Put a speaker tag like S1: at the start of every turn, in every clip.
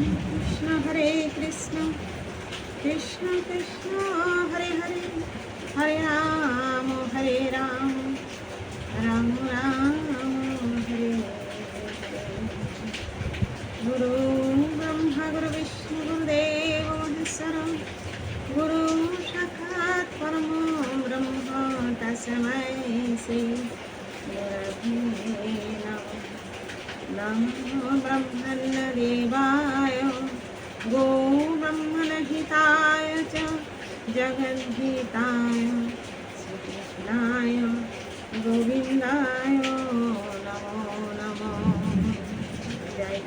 S1: কৃষ্ণ হরে কৃষ্ণ কৃষ্ণ কৃষ্ণ হরে হরে হরে রাম হরে রাম রাম রাম হরে গুরু ব্রহ্মা গুরু বিষ্ণু গুরুদেব মহেশ্বর গুরু সাক্ষাৎ পরম ব্রহ্ম তসময় শ্রী নম ব্রহ্মণ দেবা ब्रह्मणहिताय च जगद्गीताय श्रीकृष्णाय गोविन्दाय नमो नमो जय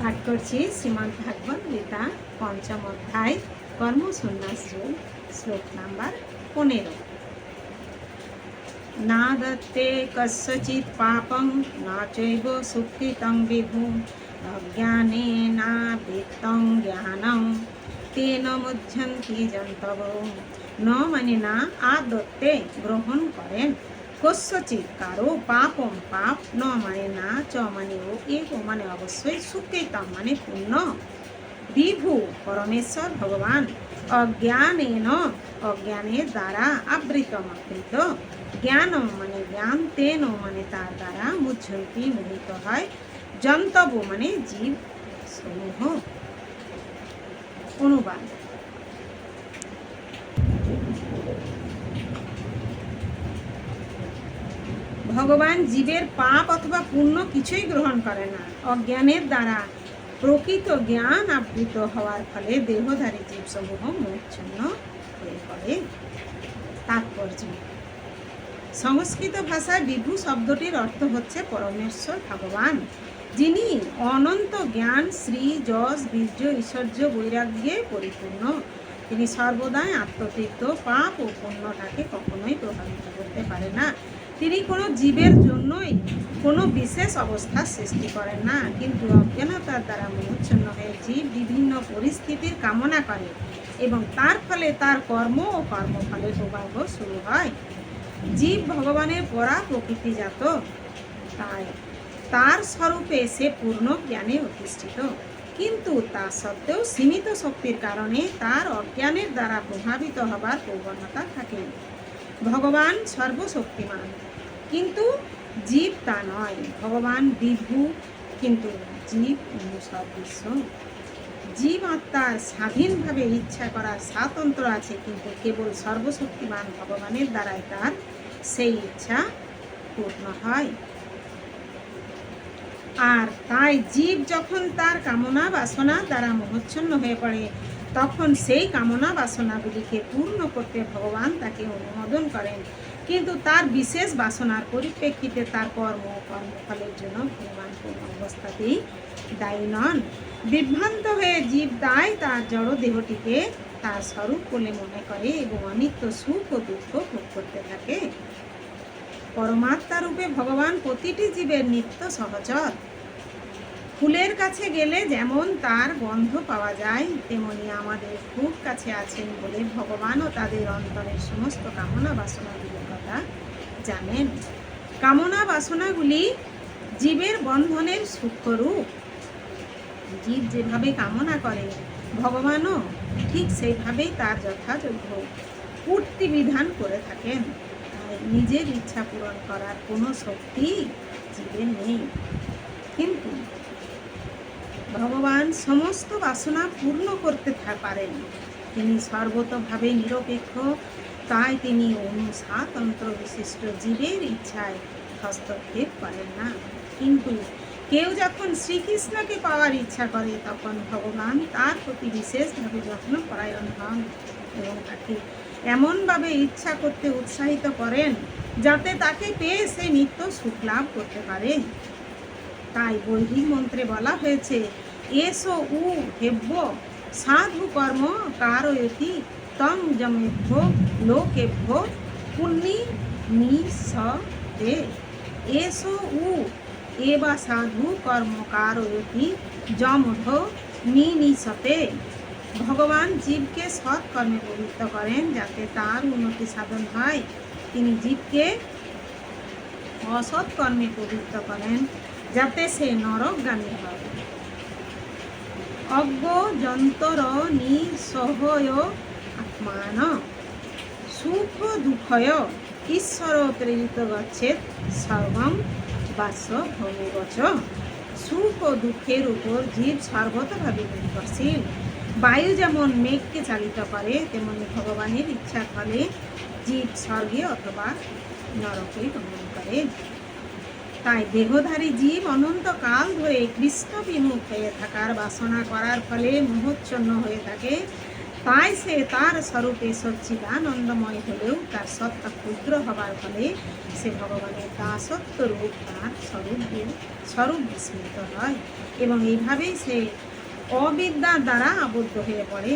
S2: পাঠ করছি শ্রীমদ ভাগবত গীতা পঞ্চম অধ্যায় কর্মসন্ন্যাস যোগ শ্লোক নাম্বার পনেরো না দত্তে কস্যচিৎ পাপং না চৈব সুকৃতং বিভু ज्ञानेनावृत्तं ज्ञानं তেন মুচ্ছন্তি জন্তব ন মানে না আদত্তে গ্রহণ করেন কস্যচিৎ কারো পাপম পাপ ন মানে না চ মানে ও এক মানে অবশ্যই সুকেতম মানে পূর্ণ বিভু পরমেশ্বর ভগবান অজ্ঞানেন অজ্ঞানের দ্বারা আবৃতম আবৃত জ্ঞানম মানে জ্ঞান তেন মানে তার দ্বারা মুচ্ছন্তি মোহিত হয় জন্তব মানে জীব সমূহ অনুবাদ ভগবান জীবের পাপ অথবা পুণ্য কিছুই গ্রহণ করে না অজ্ঞানের দ্বারা প্রকৃত জ্ঞান আবৃত হওয়ার ফলে দেহধারী জীবসমূহ মোক্ষণ হয়ে পড়ে তাৎপর্য সংস্কৃত ভাষায় বিভু শব্দটির অর্থ হচ্ছে পরমেশ্বর ভগবান যিনি অনন্ত জ্ঞান শ্রী যশ বীর্য ঈশ্বর্য বৈরাগ্যে পরিপূর্ণ তিনি সর্বদাই আত্মতীর্থ পাপ ও পণ্যটাকে কখনোই প্রভাবিত করতে পারে না তিনি কোনো জীবের জন্যই কোনো বিশেষ অবস্থা সৃষ্টি করেন না কিন্তু অজ্ঞানতার দ্বারা মনুচ্ছন্ন হয়ে জীব বিভিন্ন পরিস্থিতির কামনা করে এবং তার ফলে তার কর্ম ও কর্মফলের প্রভাব শুরু হয় জীব ভগবানের পরা প্রকৃতিজাত তাই তার স্বরূপে সে পূর্ণ জ্ঞানে অধিষ্ঠিত কিন্তু তা সত্ত্বেও সীমিত শক্তির কারণে তার অজ্ঞানের দ্বারা প্রভাবিত হবার প্রবণতা থাকে ভগবান সর্বশক্তিমান কিন্তু জীব তা নয় ভগবান বিভু কিন্তু জীব বিশ্ব জীব আত্মার স্বাধীনভাবে ইচ্ছা করার স্বাতন্ত্র আছে কিন্তু কেবল সর্বশক্তিমান ভগবানের দ্বারাই তার সেই ইচ্ছা পূর্ণ হয় আর তাই জীব যখন তার কামনা বাসনা দ্বারা মোহচ্ছন্ন হয়ে পড়ে তখন সেই কামনা বাসনাগুলিকে পূর্ণ করতে ভগবান তাকে অনুমোদন করেন কিন্তু তার বিশেষ বাসনার পরিপ্রেক্ষিতে তার কর্ম কর্মফলের জন্য ভগবান কোনো অবস্থাতেই দায়ী নন বিভ্রান্ত হয়ে জীব দায় তার জড় দেহটিকে তার স্বরূপ বলে মনে করে এবং অনিত্য সুখ ও দুঃখ ভোগ করতে থাকে পরমাত্মা রূপে ভগবান প্রতিটি জীবের নিত্য সহচর ফুলের কাছে গেলে যেমন তার গন্ধ পাওয়া যায় তেমনি আমাদের খুব কাছে আছেন বলে ভগবানও তাদের অন্তরের সমস্ত কামনা বাসনা তা জানেন কামনা বাসনাগুলি জীবের বন্ধনের সূক্ষ্মরূপ জীব যেভাবে কামনা করে ভগবানও ঠিক সেইভাবেই তার যথাযোগ্য পূর্তি বিধান করে থাকেন নিজের ইচ্ছা পূরণ করার কোনো শক্তি জীবে নেই কিন্তু ভগবান সমস্ত বাসনা পূর্ণ করতে পারেন তিনি সর্বতভাবে নিরপেক্ষ তাই তিনি অনুসাতন্ত্র বিশিষ্ট জীবের ইচ্ছায় হস্তক্ষেপ করেন না কিন্তু কেউ যখন শ্রীকৃষ্ণকে পাওয়ার ইচ্ছা করে তখন ভগবান তার প্রতি বিশেষভাবে যত্ন পরায়ণ হন এবং তাকে এমনভাবে ইচ্ছা করতে উৎসাহিত করেন যাতে তাকে পেয়ে সে নিত্য সুখ লাভ করতে পারে তাই বৈহিক মন্ত্রে বলা হয়েছে এসো উ হেব্য সাধু কর্ম কারয়তি তম জমেভ্য লোকেভ্য পুণ্যি নিঃসতে এসো উ এবা সাধু কর্মকারতি যমঠ নিনিসতে ভগবান জীবকে সৎ কর্মে প্রবৃত্ত করেন যাতে তার উন্নতি সাধন হয় তিনি জীবকে অসৎ কর্মে প্রবৃত্ত করেন যাতে সে নরকগামী হয় অজ্ঞ যন্তর নিঃসহয় আত্মান সুখ দুঃখয় ঈশ্বর প্রেরিত গচ্ছেদ সর্বম বাস ভূমি গছ সুখ ও দুঃখের উপর জীব সর্বতভাবে নির্ভরশীল বায়ু যেমন মেঘকে চালিত করে তেমনি ভগবানের ইচ্ছার ফলে জীব স্বর্গে অথবা নরকে গমন করে তাই দেহধারী জীব অনন্তকাল ধরে কৃষ্ণ বিমুখ হয়ে থাকার বাসনা করার ফলে মোহচ্ছন্ন হয়ে থাকে তাই সে তার স্বরূপে সচ্চিদানন্দময় হলেও তার সত্তা ক্ষুদ্র হবার ফলে সে ভগবানের দাসত্ব রূপ তার স্বরূপে স্বরূপ বিস্মৃত হয় এবং এইভাবেই সে অবিদ্যার দ্বারা আবদ্ধ হয়ে পড়ে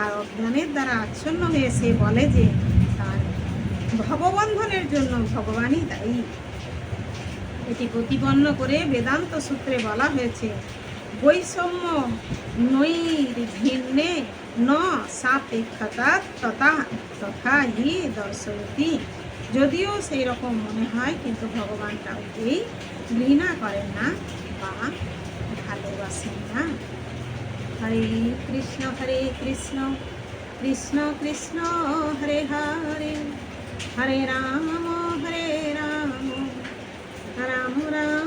S2: আর অজ্ঞানের দ্বারা আচ্ছন্ন হয়ে সে বলে যে তার ভগবন্ধনের জন্য ভগবানই দায়ী এটি প্রতিপন্ন করে বেদান্ত সূত্রে বলা হয়েছে বৈষম্য নৈর্ভিন্নে ন সাপেক্ষতা তথা তথা হি দর্শয়তি যদিও সেই রকম মনে হয় কিন্তু ভগবান কাউকেই ঘৃণা করেন না বা ভালোবাসেন না
S1: হরে কৃষ্ণ হরে কৃষ্ণ কৃষ্ণ কৃষ্ণ হরে হরে হরে রাম হরে রাম রাম রাম